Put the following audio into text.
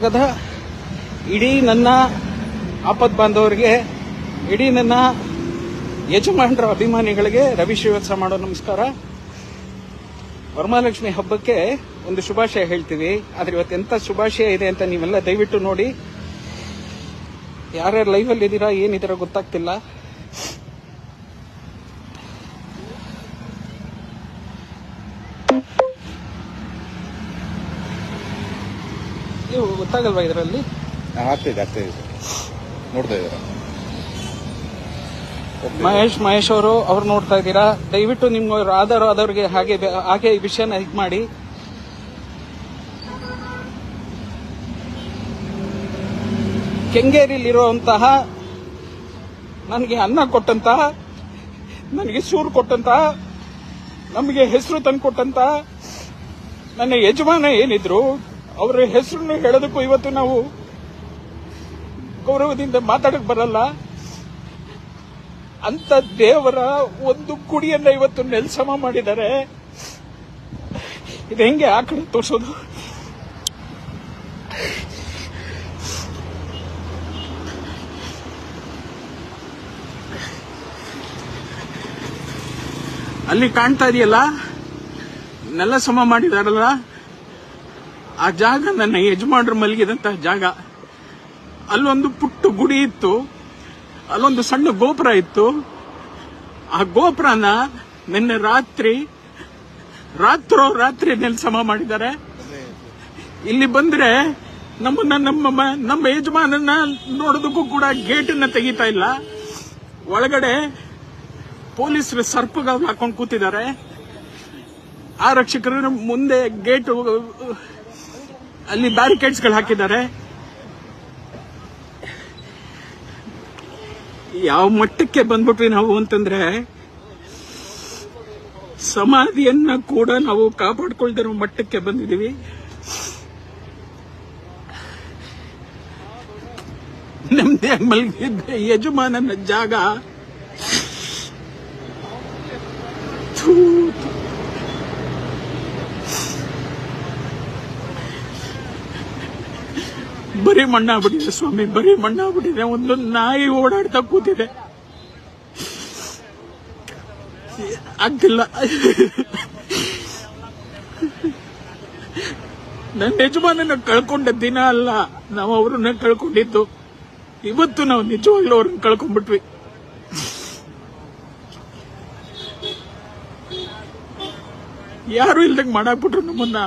ಆಗದ ಇಡೀ ನನ್ನ ಆಪತ್ ಬಾಂಧವರಿಗೆ, ಇಡೀ ನನ್ನ ಯಜಮಾನರ ಅಭಿಮಾನಿಗಳಿಗೆ ರವಿ ಶ್ರೀವತ್ಸ ಮಾಡೋ ನಮಸ್ಕಾರ. ವರಮಹಾಲಕ್ಷ್ಮಿ ಹಬ್ಬಕ್ಕೆ ಒಂದು ಶುಭಾಶಯ ಹೇಳ್ತೀವಿ. ಆದ್ರೆ ಇವತ್ತು ಎಂತ ಶುಭಾಶಯ ಇದೆ ಅಂತ ನೀವೆಲ್ಲ ದಯವಿಟ್ಟು ನೋಡಿ. ಯಾರ್ಯಾರು ಅಲ್ಲಿ ಇದ್ದೀರಾ, ಏನಿದ್ದೀರಾ ಗೊತ್ತಾಗ್ತಿಲ್ಲ. ಗೊತ್ತಾಗಲ್ವಾ ಇದರಲ್ಲಿ? ಆಗ್ತಿದೆ ಆಗ್ತಿದೆ ಸರ್ ನೋಡ್ತಾ ಇದ್ದಾರೆ? ಮಹೇಶ್ ಮಹೇಶ್ ಅವರು ಅವ್ರು ನೋಡ್ತಾ ಇದ್ದೀರಾ? ದಯವಿಟ್ಟು ನಿಮ್ಗೆ ಆಧಾರ ಆದವ್ರಿಗೆ ಹಾಗೆ ಹಾಗೆ ಈ ವಿಷಯನ ಇದು ಮಾಡಿ. ಕೆಂಗೇರಿಲಿರುವಂತಹ ನನಗೆ ಅನ್ನ ಕೊಟ್ಟಂತಹ ನನಗೆ ಸೂರು ಕೊಟ್ಟಂತಹ ನಮಗೆ ಹೆಸರು ತಂದು ಕೊಟ್ಟಂತಹ ನನ್ನ ಯಜಮಾನ ಏನಿದ್ರು ಅವರ ಹೆಸರನ್ನು ಹೇಳೋದಕ್ಕೂ ಇವತ್ತು ನಾವು ಗೌರವದಿಂದ ಮಾತಾಡಕ್ ಬರಲ್ಲ. ಅಂತ ದೇವರ ಒಂದು ಕುಡಿಯನ್ನ ಇವತ್ತು ನೆಲ್ಸಮ ಮಾಡಿದ್ದಾರೆ. ಇದು ಹೆಂಗೆ ಆ ಕಡೆ ತೋರಿಸೋದು? ಅಲ್ಲಿ ಕಾಣ್ತಾ ಇದೆಯಲ್ಲ? ನೆಲ ಸಮ ಮಾಡಿದಾರಲ್ಲ? ಆ ಜಾಗ ನನ್ನ ಯಜಮಾನರು ಮಲಗಿದಂತಹ ಜಾಗ. ಅಲ್ಲೊಂದು ಪುಟ್ಟ ಗುಡಿ ಇತ್ತು. ಅಲ್ಲೊಂದು ಸಣ್ಣ ಗೋಪುರ ಇತ್ತು. ಆ ಗೋಪುರನ ನಿನ್ನೆ ರಾತ್ರಿ, ರಾತ್ರೋ ರಾತ್ರಿ ನೆಲಸಮ ಮಾಡಿದ್ದಾರೆ. ಇಲ್ಲಿ ಬಂದ್ರೆ ನಮ್ಮನ್ನ ನಮ್ಮ ನಮ್ಮ ಯಜಮಾನನ್ನ ನೋಡೋದಕ್ಕೂ ಕೂಡ ಗೇಟನ್ನ ತೆಗಿತಾ ಇಲ್ಲ. ಒಳಗಡೆ ಪೊಲೀಸರು ಸರ್ಪಗಳು ಹಾಕೊಂಡು ಕೂತಿದ್ದಾರೆ. ಆರಕ್ಷಕರು ಮುಂದೆ ಗೇಟ್ ಅಲ್ಲಿ ಬ್ಯಾರಿಕೇಡ್ಸ್ಗಳು ಹಾಕಿದ್ದಾರೆ. ಯಾವ ಮಟ್ಟಕ್ಕೆ ಬಂದ್ಬಿಟ್ವಿ ನಾವು ಅಂತಂದ್ರೆ, ಸಮಾಧಿಯನ್ನ ಕೂಡ ನಾವು ಕಾಪಾಡ್ಕೊಳ್ದಿರೋ ಮಟ್ಟಕ್ಕೆ ಬಂದಿದೀವಿ ನಮ್ದೇ ಮಲಗಿದ್ದ ಯಜಮಾನನ ಜಾಗ. ಬರೀ ಮಣ್ಣಾಗ್ಬಿಟ್ಟಿದೆ ಸ್ವಾಮಿ, ಬರೀ ಮಣ್ಣಾಗ್ಬಿಟ್ಟಿದೆ. ಒಂದು ನಾಯಿ ಓಡಾಡ್ತಾ ಕೂತಿದೆ. ಆಗ್ತಿಲ್ಲ. ನನ್ನ ಯಜಮಾನನ ಕಳ್ಕೊಂಡ ದಿನ ಅಲ್ಲ, ನಾವು ಅವ್ರನ್ನ ಕಳ್ಕೊಂಡಿದ್ದು. ಇವತ್ತು ನಾವು ನಿಜವಾಗ್ಲೂ ಅವ್ರನ್ನ ಕಳ್ಕೊಂಡ್ಬಿಟ್ವಿ. ಯಾರು ಇಲ್ದಂಗೆ ಮಾಡಾಕ್ಬಿಟ್ರು ನಮ್ಮನ್ನ.